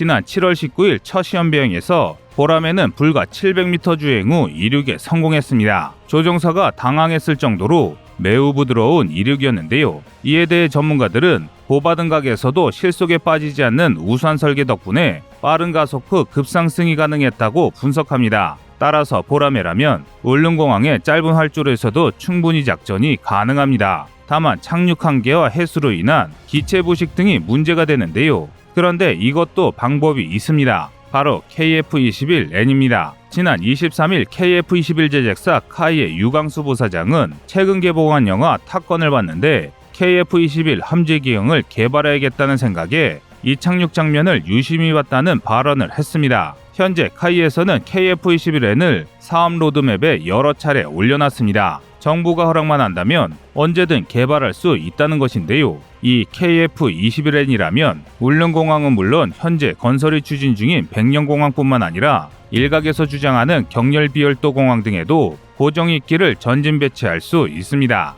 지난 7월 19일 첫 시험 비행에서 보람에는 불과 700m 주행 후 이륙에 성공했습니다. 조종사가 당황했을 정도로 매우 부드러운 이륙이었는데요. 이에 대해 전문가들은 보바든 각에서도 실속에 빠지지 않는 우수한 설계 덕분에 빠른 가속 후 급상승이 가능했다고 분석합니다. 따라서 보라매라면 울릉공항의 짧은 활주로에서도 충분히 작전이 가능합니다. 다만 착륙 한계와 해수로 인한 기체 부식 등이 문제가 되는데요. 그런데 이것도 방법이 있습니다. 바로 KF-21N입니다. 지난 23일 KF-21 제작사 카이의 유광수 부사장은 최근 개봉한 영화 탑건을 봤는데 KF-21 함재기형을 개발해야겠다는 생각에 이 착륙 장면을 유심히 봤다는 발언을 했습니다. 현재 카이에서는 KF-21N을 사업 로드맵에 여러 차례 올려놨습니다. 정부가 허락만 한다면 언제든 개발할 수 있다는 것인데요. 이 KF-21N이라면 울릉공항은 물론 현재 건설이 추진 중인 백령공항뿐만 아니라 일각에서 주장하는 경렬 비열도 공항 등에도 고정 있기를 전진 배치할 수 있습니다.